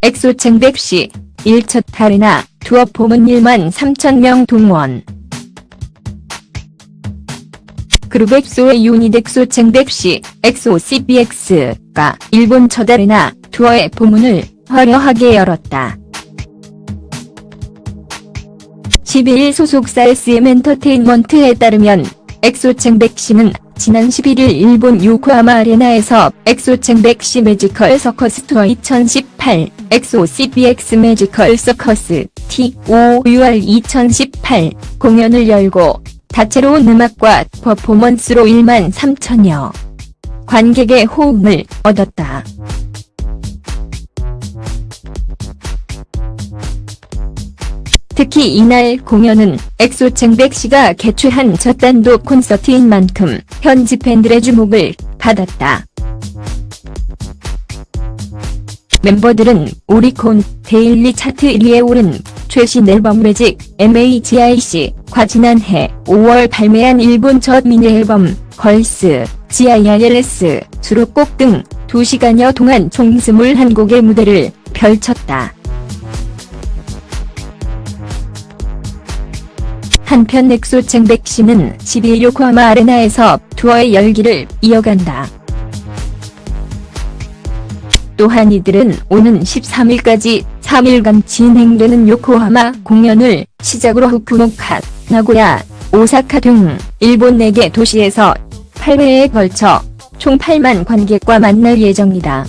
엑소 챙백시 1첫 아레나 투어 폼은 1만 3천명 동원. 그룹 엑소의 유닛 엑소 챙백시 엑소 CBX가 일본 첫 아레나 투어의 포문을 화려하게 열었다. 12일 소속사 SM 엔터테인먼트에 따르면 엑소 챙백시는 지난 11일 일본 요코하마 아레나에서 엑소 챙백시 매지컬 서커스 투어 2018 엑소 CBX 매지컬 서커스 TOUR 2018 공연을 열고 다채로운 음악과 퍼포먼스로 1만 3천여 관객의 호응을 얻었다. 특히 이날 공연은 엑소 쟁백씨가 개최한 첫 단독 콘서트인 만큼 현지 팬들의 주목을 받았다. 멤버들은 오리콘 데일리 차트 1위에 오른 최신 앨범 매직 MAGIC과 지난해 5월 발매한 일본 첫 미니 앨범 걸스 GIRLS 수록곡 등 2시간여 동안 총 21곡의 무대를 펼쳤다. 한편 엑소 쟁백씨는 12일 요코하마 아레나에서 투어의 열기를 이어간다. 또한 이들은 오는 13일까지 3일간 진행되는 요코하마 공연을 시작으로 후쿠오카, 나고야, 오사카 등 일본 4개 도시에서 8회에 걸쳐 총 8만 관객과 만날 예정이다.